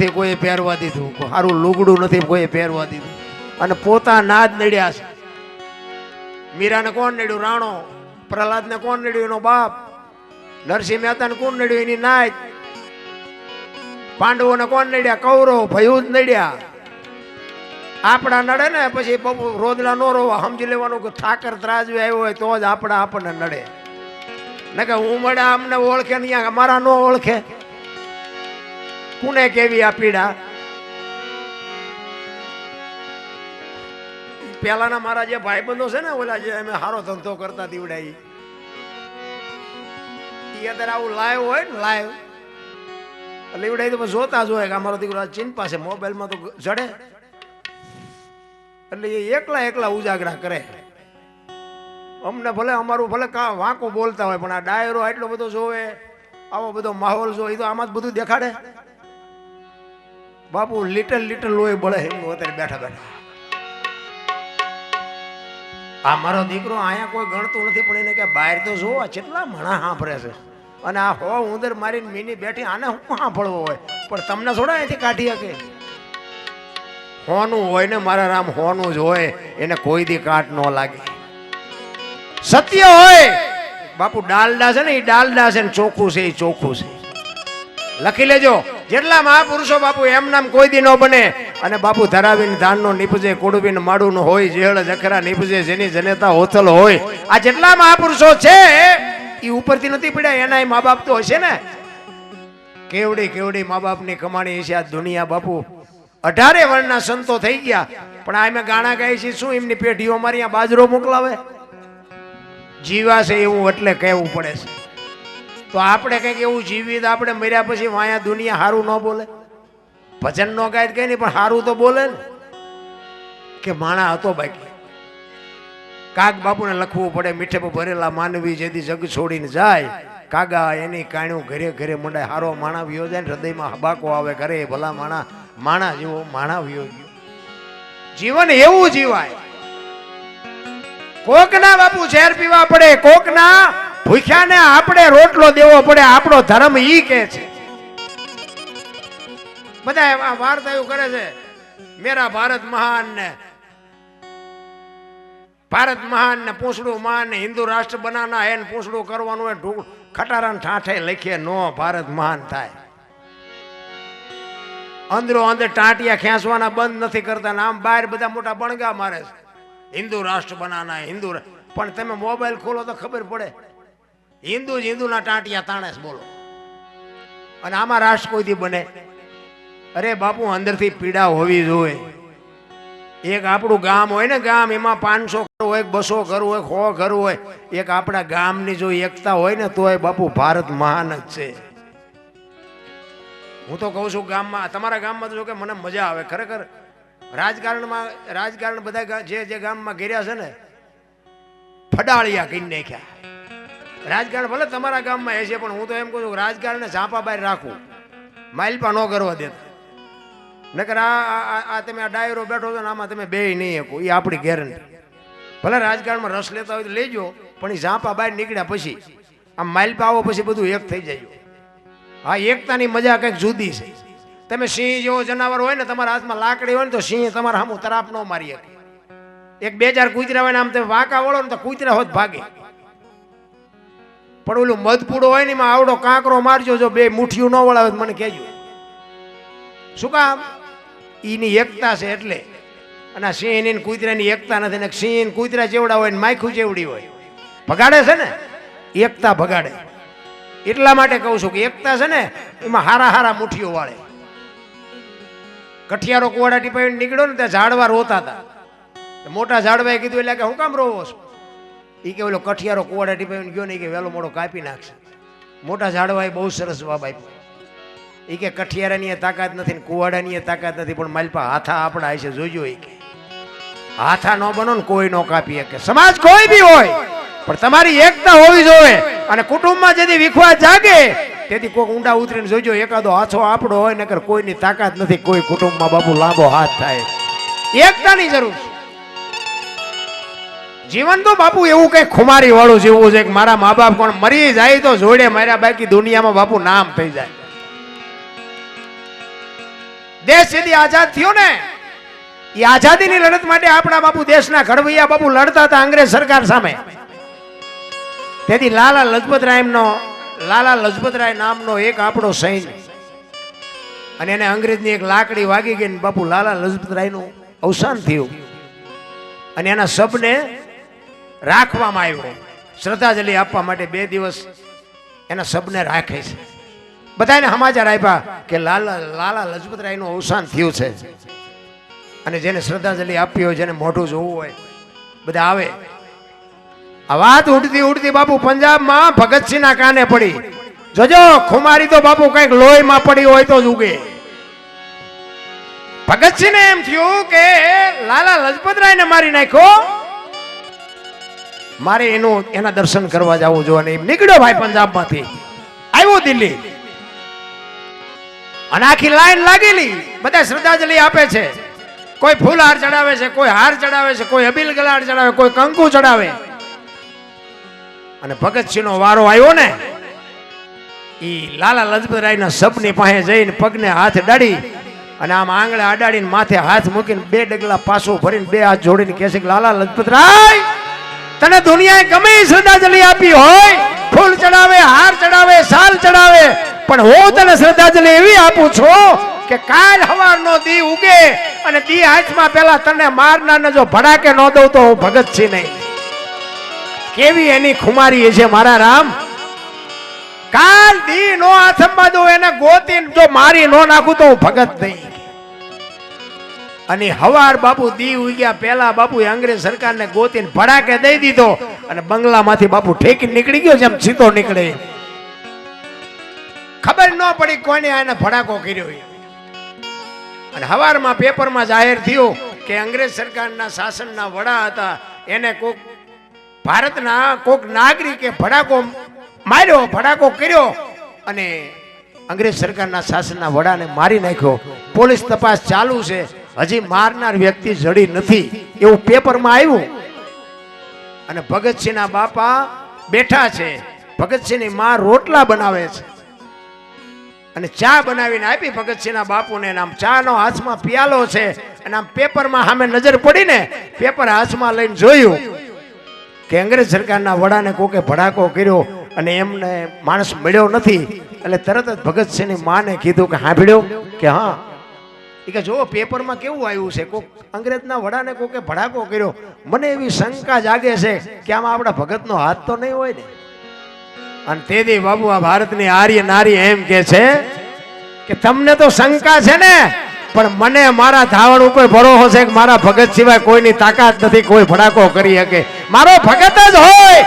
નથી કોઈ પહેરવા દીધું. સારું લુગડું નથી કોઈ પહેરવા દીધું. અને પોતાના જ નડ્યા છે. મીરાને કોણ નડ્યું? રાણો. પ્રહલાદને કોણ નડ્યું? એનો બાપ. નરસિંહ મહેતાને કોણ નડ્યું? એની નાય પાંડવોને કોણ નડ્યા? કૌરવ ભયું જ નડ્યા. આપણા નડે ને, પછી રોદલા નો રોવા. સમજી લેવાનું કે ઠાકર ત્રાજવે આવ્યો હોય તો જ આપણા આપણને નડે. ને કે હું મળે અમને ઓળખે નહીં મારા નો ઓળખે. કોને કેવી આ પીડા? પેલાના મારા જે ભાઈબંધો છે ને, ઓલા જે અમે હારો ધંધો કરતા દીવડાઈ. ઈ અત્યારે આવું લાઈવ હોય ને લાઈવ એટલે તો જોતા જ હોય કે અમારો દીકરો ચીન પાસે મોબાઈલમાં તો જડે. એટલે એ એકલા એકલા ઉજાગરા કરે. અમને ભલે અમારું ભલે કા વાંકો બોલતા હોય, પણ આ ડાયરો એટલો બધો જોવે, આવો બધો માહોલ જોવે એ તો આમાં જ બધું દેખાડે. બાપુ લિટલ લિટલ લોહી બળે એમનું અત્યારે બેઠા બેઠા. આ મારો દીકરો અહીંયા કોઈ ગણતું નથી, પણ એને કે બહાર તો જોવા કેટલા મણા સાંભળે છે. અને આ હો ઉંદર મારીને મીની બેઠી, આને હું સાંભળવો હોય? પણ તમને થોડા અહીંથી કાઢી શકે. હોનું હોય ને, મારા રામ હોનું જ હોય, એને કોઈ દી કાટ ન લાગે. સત્ય હોય! બાપુ, ડાલડા છે ને એ ડાલડા છે ને, ચોખ્ખું છે એ ચોખ્ખું છે. લખી લેજો. જેટલા મહાપુરુષો બાપુ, એમ નામ કોઈ દી ન બને. અને બાપુ ધરાવીને ધાનનો નીપજે કુડવીને માડું હોય, જેળ, જખરા નીપજે, જેની જનેતા હોથલ હોય. આ જેટલા મહાપુરુષો છે એ ઉપરથી નથી પડ્યા એના મા બાપ તો હશે ને? કેવડી કેવડી મા બાપની કમાણી હશે આ દુનિયા બાપુ. અઢારે વર્ણના સંતો થઈ ગયા, પણ આ અમે ગાણા ગાય છે શું એમની પેઢીઓ અમારી બાજરો મોકલાવે? જીવા છે એવું એટલે કહેવું પડે છે. તો આપણે કંઈક એવું જીવીએ તો આપણે મર્યા પછી વાયા દુનિયા સારું ન બોલે. ભજન નો ગાય કઈ નહીં, પણ સારું તો બોલે ને. કે માણા હતો બાકી. કાગ બાપુને લખવું પડે, મીઠે ભરેલા માનવી જેથી જગ છોડીને જાય. કાગા એની કાણ્યું ઘરે ઘરે મંડાય. હારો માણા વિયો જાય ને, હૃદયમાં હબાકો આવે ઘરે. ભલા માણા માણા જેવો માણા વિયો ગયો. જીવન એવું જીવાય. કોકના બાપુ ઝેર પીવા પડે, કોકના ભૂખ્યાને આપણે રોટલો દેવો પડે, આપણો ધર્મ ઈ કે છે. બધા વાર્તાઓ કરે છે, મેરા ભારત મહાન ને ભારત મહાન ને પૂંછડું મહાન ને હિન્દુ રાષ્ટ્ર બનાના હે પૂંછડું કરવાનું હોય ખટારા ઠાઠે લખીએ, નો ભારત મહાન થાય. અંદરો અંદર ટાંટિયા ખેંચવાના, બંધ નથી કરતા આમ બહાર બધા મોટા બણગા મારે છે. હિન્દુ રાષ્ટ્ર બનાના હિન્દુ પણ તમે મોબાઈલ ખોલો તો ખબર પડે. હિન્દુ જ હિન્દુના ટાંટિયા તાણે બોલો. અને આમાં રાષ્ટ્ર કોઈથી બને? અરે બાપુ, અંદરથી પીડા હોવી જોઈએ. એક આપણું ગામ હોય ને, ગામ એમાં પાંચસો ઘર હોય બસો ઘર હોય, સો ઘર હોય. એક આપણા ગામની જો એકતા હોય ને, તોય બાપુ ભારત મહાન જ છે. હું તો કહું છું, ગામમાં, તમારા ગામમાં તો જો કે મને મજા આવે, ખરેખર. રાજકારણમાં, રાજકારણ બધા જે જે ગામમાં ઘેર્યા છે ને, ફડાળિયા કરી નાખ્યા. રાજકારણ ભલે તમારા ગામમાં હશે, પણ હું તો એમ કહું છું કે ઝાંપા બહાર રાખું. માઇલપા ન કરવા દેતા નકર આ આ- તમે આ ડાયરો બેઠો છો ને, આમાં તમે બે નહીં શકો. એ આપણી ગેરંટી ભલે રાજકારણમાં રસ લેતા હોય તો લેજો, પણ એ ઝાંપા બહાર નીકળ્યા પછી, આમ માઇલપા આવો પછી બધું એક થઈ જાય. હા, એકતાની મજા કંઈક જુદી છે. તમે સિંહ જેવો જનાવર હોય ને, તમારા હાથમાં લાકડી હોય ને, તો સિંહ તમારા સામું તરાપ ન મારી શકે. એક બે ચાર કૂતરા હોય ને, આમ તમે વાંકા વળો ને, તો કૂતરા હોત ભાગે. પણ ઓલું મધપૂડો હોય ને એમાં આવડો કાંકરો મારજો, જો બે મુઠ્ઠીઓ ન વળાવે મને કહેજો. શું કામ? એની એકતા છે એટલે. અને સિંહની કૂતરાની એકતા નથી ને સિંહ કૂતરા જેવડા હોય ને માખું જેવડી હોય. ભગાડે છે ને? એકતા ભગાડે. એટલા માટે કહું છું કે એકતા છે ને, એમાં હારા હારા મુઠ્ઠીઓ વાળે. કઠિયારો કુવાડા ટીપાઈને નીકળ્યો ને ત્યાં ઝાડવા રોતા હતા. મોટા ઝાડવાએ કીધું, એટલે કે હું કામ રોવો છો? એ કે ઓલો કઠિયારો કુવાડા ટીપાઈને ગયો ને કે વહેલો મોડો કાપી નાખશે. મોટા ઝાડવાએ બહુ સરસ જવાબ આપ્યો. એ કે કઠિયારાની તાકાત નથી ને કુવાડાની તાકાત નથી, પણ માલપા હાથા આપણા છે, જોજો એ કે. હાથા ન બનો ને કોઈ નો કાપી શકે. સમાજ કોઈ બી હોય, પણ તમારી એકતા હોવી જોઈએ અને કુટુંબમાં જેથી વિખવા જાગે, તેથી કોઈ ઊંડા ઉતરીને જોજો, એકાદો હાથો આપણો હોય, નકર કોઈની તાકાત નથી, કોઈ કુટુંબમાં બાપુ લાંબો હાથ થાય. એકતાની જરૂર છે. જીવન તો બાપુ એવું કઈ ખુમારી વાળું જીવવું છે કે મારા મા બાપ કોણ મરી જાય તો જોડે માર્યા બાકી દુનિયામાં બાપુ નામ થઈ જાય. દેશ જેથી આઝાદ થયો ને એ આઝાદીની લડત માટે આપણા બાપુ દેશના ઘડવૈયા બાપુ લડતા હતા અંગ્રેજ સરકાર સામે. તેથી લાલા લજપતરાયનો લાલા લજપતરાય નામનો એક આપણો સૈન્ય. અને એને અંગ્રેજની એક લાકડી વાગી ગઈ બાપુ લાલા લજપતરાયનું અવસાન થયું. અને એના શબને રાખવામાં આવ્યો. શ્રદ્ધાંજલિ આપવા માટે બે દિવસ એના શબને રાખે છે. બધાને સમાચાર આપ્યા કે લાલા લાલા લજપતરાયનું અવસાન થયું છે. અને જેને શ્રદ્ધાંજલિ આપવી હોય, જેને મોઢું જોવું હોય, બધા આવે. આ વાત ઉડતી ઉડતી બાપુ પંજાબમાં ભગતસિંહના કાને પડી. જોજો, ખુમારી તો બાપુ કંઈક લોહીમાં પડી હોય તો જ ઉગે. ભગતસિંહને એમ થયું કે લાલા લજપતરાયને મારી નાખ્યો. મારે એનું, એના દર્શન કરવા જવું જોવાનું એમ નીકળ્યો ભાઈ પંજાબમાંથી. આવ્યો દિલ્હી. અને આખી લાઈન લાગેલી. બધા શ્રદ્ધાંજલિ આપે છે. કોઈ ફૂલ હાર ચડાવે છે, કોઈ હાર ચડાવે છે, કોઈ અબીલ ગલાડ ચડાવે, કોઈ કંકુ ચડાવે. અને ભગતસિંહનો વારો આવ્યો ને એ લાલા લજપતરાયના સપની પાસે જઈને પગને હાથ ડાળી અને આમ આંગળે અડાડીને માથે હાથ મૂકીને બે ડગલા પાછો ભરીને બે હાથ જોડીને કહે છે લાલા લજપતરાય તને દુનિયાએ ગમે શ્રદ્ધાંજલિ આપી હોય, ફૂલ ચડાવે, હાર ચડાવે, સાલ ચડાવે, પણ હું તને શ્રદ્ધાંજલિ એવી આપું છું કે કાલ હવારનો દી ઉગે અને દી હાથમાં પેલા તને મારનારને જો ભડાકે ન દઉં તો હું ભગતસિંહ નહીં. કેવી એની ખુમારી છે મારા રામ? કાલ દી નો હાથમાં દઉં, એને ગોતી જો મારી નો નાખું તો હું ભગત નહીં. અને હવાર બાપુ દી ઉગ્યા પહેલા બાપુ અંગ્રેજ સરકારને ગોતીને ભડાકે દઈ દીધો. અને બંગલામાંથી બાપુ ઠેકી નીકળી ગયો જેમ સીધો નીકળે. ખબર ન પડી કોને આને ભડાકો કર્યો અને હવારમાં પેપરમાં જાહેર થયું કે અંગ્રેજ સરકારના શાસનના વડા હતા. એને કોક ભારતના કોક નાગરિકે ભડાકો માર્યો, ભડાકો કર્યો. અને અંગ્રેજ સરકારના શાસનના વડાને મારી નાખ્યો. પોલીસ તપાસ ચાલુ છે. હજી મારનાર વ્યક્તિ જડી નથી. એવું પેપરમાં આવ્યું. અને ભગતસિંહના બાપા બેઠા છે. ભગતસિંહની માં રોટલા બનાવે છે. અને ચા બનાવીને આપી ભગતસિંહના બાપુને. આમ ચાનો હાથમાં પિયાલો છે. અને આમ પેપરમાં સામે નજર પડીને પેપર હાથમાં લઈને જોયું કે અંગ્રેજ સરકારના વડાને કોકે ભડાકો કર્યો અને એમને માણસ મળ્યો નથી. એટલે તરત જ ભગતસિંહની માને કીધું કે સાંભળ્યો કે હા એ કે જો પેપરમાં કેવું આવ્યું છે? કોક અંગ્રેજના વડાને કોકે ભડાકો કર્યો. મને એવી શંકા જાગે છે કે આમાં આપણા ભગતનો હાથ તો નહીં હોય ને. અને તેથી બાબુ આ ભારતની આર્ય નારી એમ કે છે કે તમને તો શંકા છે ને, પણ મને મારા ધાવણ ઉપર ભરોસો છે કે મારા ભગત સિવાય કોઈની તાકાત નથી, કોઈ ભડાકો કરી શકે. મારો ભગત જ હોય,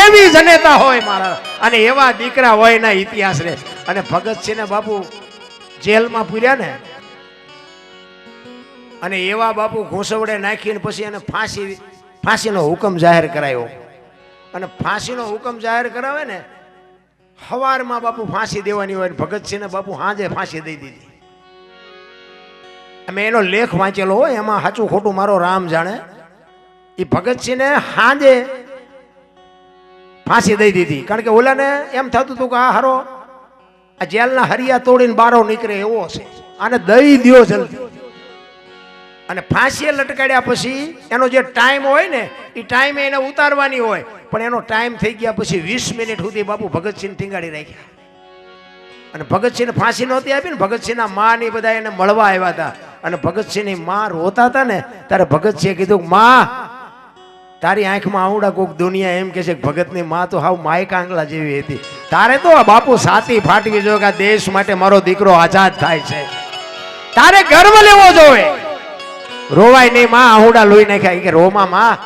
એવી જનેતા હોય મારા. અને એવા દીકરા હોય ના ઇતિહાસ રે અને ભગતસિંહને બાપુ જેલમાં પૂર્યા ને અને એવા બાપુ ઘૂંસવડે નાખીને પછી એને ફાંસી, ફાંસીનો હુકમ જાહેર કરાયો. અને ફાંસીનો હુકમ જાહેર કરાવે ને, હવારમાં બાપુ ફાંસી દેવાની હોય ભગતસિંહને બાપુ હાજે ફાંસી દઈ દીધી. અમે એનો લેખ વાંચેલો હોય, એમાં સાચું ખોટું મારો રામ જાણે. એ ભગતસિંહને હાજે ફાંસી દઈ દીધી. કારણ કે ઓલાને એમ થતું હતું કે આ હારો, આ જેલના હરિયા તોડીને બારો નીકળે એવો છે આને દઈ દો જલ્દી. અને ફાંસીએ લટકાડ્યા પછી એનો જે ટાઈમ હોય ને એ ટાઈમે એને ઉતારવાની હોય. પણ એનો ટાઈમ થઈ ગયા પછી વીસ મિનિટ સુધી બાપુ ભગતસિંહ ટીંગાડી રાખ્યા. અને ભગતસિંહને ફાંસી નહોતી આપી ને ભગતસિંહના મા ને બધા એને મળવા આવ્યા હતા. અને ભગતસિંહની મા રોતા હતા ને, ત્યારે ભગતસિંહે કીધું, મા, તારી આંખમાં આવડા કોક દુનિયા એમ કે છે ભગતની મા તો હાવ માય કાંગલા જેવી હતી. તારે તો બાપુ સાતી ફાટવી જોઈએ કે દેશ માટે મારો દીકરો આઝાદ થાય છે. તારે ગર્વ લેવો જોઈએ રોવાય નહીં, માં, આહુડા લોહી નાખ્યા. કે, રોમા, માં,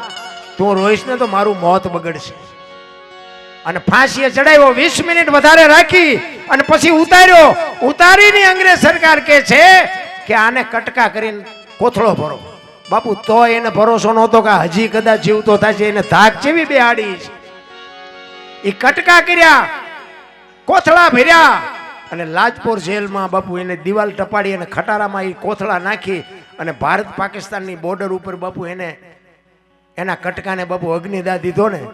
તું રોઈશ ને તો મારું મોત બગડશે. અને ફાંસીએ ચડાવ્યો, વીસ મિનિટ વધારે રાખી અને પછી ઉતાર્યો. ઉતારીને અંગ્રેજ સરકાર કે છે કે આને કટકા કરીને કોથળો ભરો. બાપુ, તો એને ભરોસો નહોતો કે હજી કદાચ જીવતો થશે. એને ધાક જેવી બે આડી છે. એ કટકા કર્યા, કોથળા ભર્યા અને લાજપોર જેલમાં બાપુ એને દિવાલ ટપાડી અને ખટારામાં એ કોથળા નાખી અને ભારત પાકિસ્તાનની બોર્ડર ઉપર બાપુ એને, એના કટકાને બાપુ અગ્નિદા દીધો ને.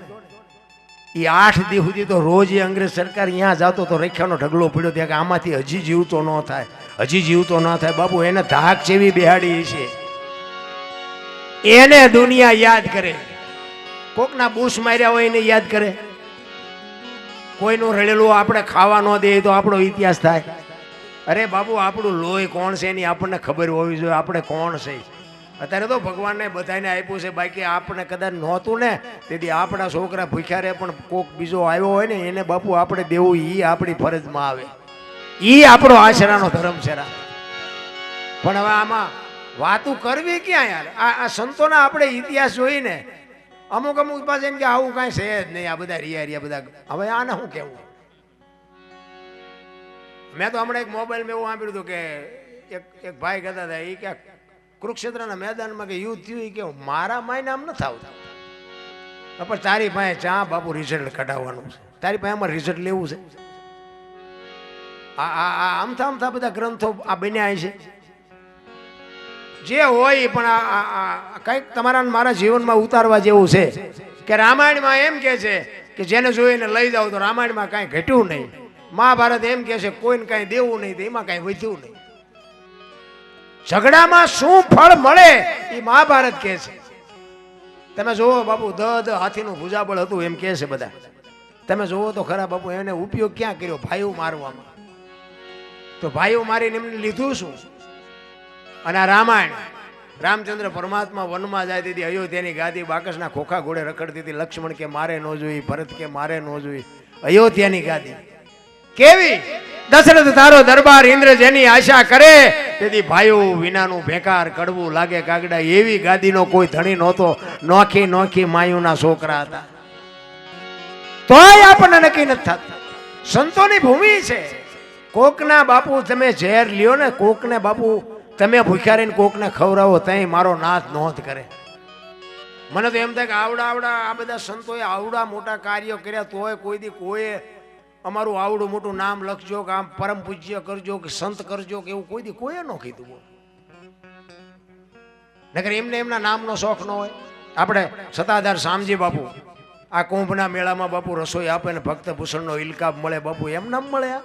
એ આઠ દી સુધી તો રોજ એ અંગ્રેજ સરકાર અહીંયા જતો તો રખ્યાનો ઢગલો પડ્યો ત્યાં કે આમાંથી હજી જીવતો ન થાય. હજી જીવતો ન થાય. બાપુ એને ધાક જેવી બેહાડી છે. એને દુનિયા યાદ કરે. કોકના બુશ માર્યા હોય એને યાદ કરે. કોઈનું રડેલું આપણે ખાવા ન દે તો આપણો ઇતિહાસ થાય. અરે બાબુ, આપણું લોહી કોણ છે એની આપણને ખબર હોવી જોઈએ. આપણે કોણ છે? અત્યારે તો ભગવાનને બધાને આપ્યું છે. બાકી આપણે કદાચ નહોતું ને, તેથી આપણા છોકરા ભૂખ્યા રહે પણ કોક બીજો આવ્યો હોય ને, એને બાપુ આપણે દેવું એ આપણી ફરજમાં આવે. એ આપણો આશરાનો ધર્મ છે પણ હવે આમાં વાતું કરવી ક્યાં યાર? આ આ સંતોના આપણે ઇતિહાસ જોઈને અમુક અમુક પાસે એમ કે આવું કાંઈ છે જ નહીં. આ બધા રિયા રિયા બધા હવે આને શું કેવું મેં તો હમણાં એક મોબાઈલમાં એવું સાંભળ્યું હતું કે એક એક ભાઈ કહેતા હતા એ કે કુરુક્ષેત્રના મેદાનમાં કે યુદ્ધ થયું કે મારા માયને આમ નથી આવતા. પણ તારી પાસે ચા બાપુ રિઝલ્ટ કઢાવવાનું છે. તારી પાસે આમાં રિઝલ્ટ લેવું છે? આ આ આમથા આમથા બધા ગ્રંથો આ બન્યા છે. જે હોય પણ આ કંઈક તમારા મારા જીવનમાં ઉતારવા જેવું છે. કે રામાયણમાં એમ કે છે કે જેને જોઈને લઈ જાઓ તો રામાયણમાં કાંઈ ઘટ્યું નહીં. મહાભારત એમ કે છે, કોઈને કાંઈ દેવું નહીં એમાં કાંઈ વધ્યું નહીં. ઝઘડામાં શું ફળ મળે એ મહાભારત કહે છે. તમે જોવો બાપુ દ હાથીનું ભૂજાબળ હતું એમ કહે છે બધા. તમે જોવો તો ખરા બાપુ, એને ઉપયોગ ક્યાં કર્યો, ભાઈઓ મારવામાં? તો ભાઈઓ મારીને એમને લીધું શું? અને આ રામાયણ, રામચંદ્ર પરમાત્મા વનમાં જાય તેથી અયોધ્યાની ગાદી બાકસના ખોખા ઘોડે રખડતી હતી, લક્ષ્મણ કે મારે ન જોઈ, ભરત કે મારે ન જોઈ, અયોધ્યાની ગાદી. કેવી? દશરથ તારો દરબાર ઇન્દ્ર જેની આશા કરે, તેથી ભાઈઓ, વિનાનું ભેકાર કડવું લાગે કાગડા. એવી ગાદીનો કોઈ ધણી નહોતો. નોખી નોખી માયુના છોકરા હતા. તોય આપણને નક્કી નથી થતું. સંતોની ભૂમિ છે. કોકના બાપુ તમે ઝેર લ્યો ને, કોકને બાપુ તમે ભૂખ્યા રહીને કોકને ખવડાવો ત્યાં મારો નાથ નોંધ કરે. મને તો એમ થાય કે આવડા આવડા આ બધા સંતોએ આવડા મોટા કાર્યો કર્યા તોય કોઈ દી કોઈએ અમારું આવડું મોટું નામ લખજો કે આમ પરમ પૂજ્ય કરજો કે સંત કરજો કે એવું કોઈ દી કોઈએ ન કીધું નગર એમને એમના નામનો શોખ ન હોય. આપણે સત્તાધાર શામજી બાપુ, આ કુંભના મેળામાં બાપુ રસોઈ આપે ને ભક્ત ભૂષણનો ઇલકાબ મળે બાપુ, એમ નામ મળે આ.